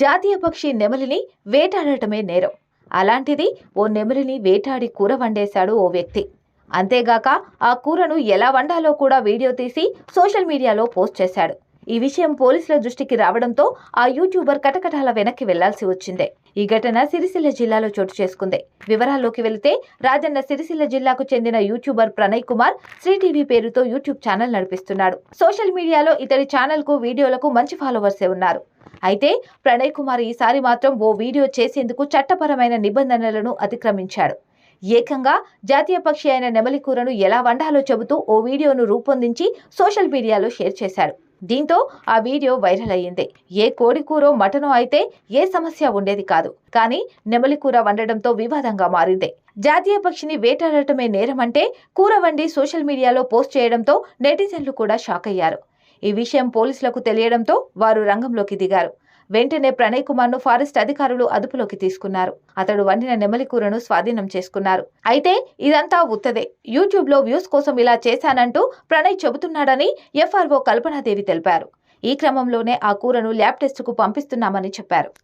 జాతీయ పక్షి నెమలిని వేటాడటమే నేరం. అలాంటిది ఓ నెమలిని వేటాడి కూర వండేశాడు ఓ వ్యక్తి. అంతేగాక ఆ కూరను ఎలా వండాలో కూడా వీడియో తీసి సోషల్ మీడియాలో పోస్ట్ చేశాడు. ఈ విషయం పోలీసుల దృష్టికి రావడంతో ఆ యూట్యూబర్ కటకటాల వెనక్కి వెళ్ళాల్సి వచ్చిందే. ఈ ఘటన సిరిసిల్ల జిల్లాలో చోటు చేసుకుంది. వివరాల్లోకి వెళితే రాజన్న సిరిసిల్ల జిల్లాకు చెందిన యూట్యూబర్ ప్రణయ్ కుమార్ శ్రీ టీవీ పేరుతో యూట్యూబ్ ఛానల్ నడిపిస్తున్నాడు. సోషల్ మీడియాలో ఇతడి ఛానల్కు వీడియోలకు మంచి ఫాలోవర్సే ఉన్నారు. అయితే ప్రణయ్ కుమార్ ఈసారి మాత్రం ఓ వీడియో చేసేందుకు చట్టపరమైన నిబంధనలను అతిక్రమించాడు. ఏకంగా జాతీయ పక్షి అయిన నెమలి కూరను ఎలా వండాలో చెబుతూ ఓ వీడియోను రూపొందించి సోషల్ మీడియాలో షేర్ చేశాడు. దీంతో ఆ వీడియో వైరల్ అయ్యింది. ఏ కోడి కూరో మటనో అయితే ఏ సమస్య ఉండేది కాదు. కానీ నెమలి కూర వండడంతో వివాదంగా మారింది. జాతీయ పక్షిని వేటాడటమే నేరమంటే కూర వండి సోషల్ మీడియాలో పోస్ట్ చేయడంతో నెటిజన్లు కూడా షాక్ అయ్యారు ఈ విషయం పోలీసులకు తెలియడంతో వారు రంగంలోకి దిగారు. వెంటనే ప్రణయ్ కుమార్ను ఫారెస్ట్ అధికారులు అదుపులోకి తీసుకున్నారు. అతడు వండిన నెమలి కూరను స్వాధీనం చేసుకున్నారు. అయితే ఇదంతా ఉత్తదే. యూట్యూబ్లో వ్యూస్ కోసం ఇలా చేశానంటూ ప్రణయ్ చెబుతున్నాడని ఎఫ్ఆర్ఓ కల్పనాదేవి తెలిపారు. ఈ క్రమంలోనే ఆ కూరను ల్యాబ్ టెస్టుకు పంపిస్తున్నామని చెప్పారు.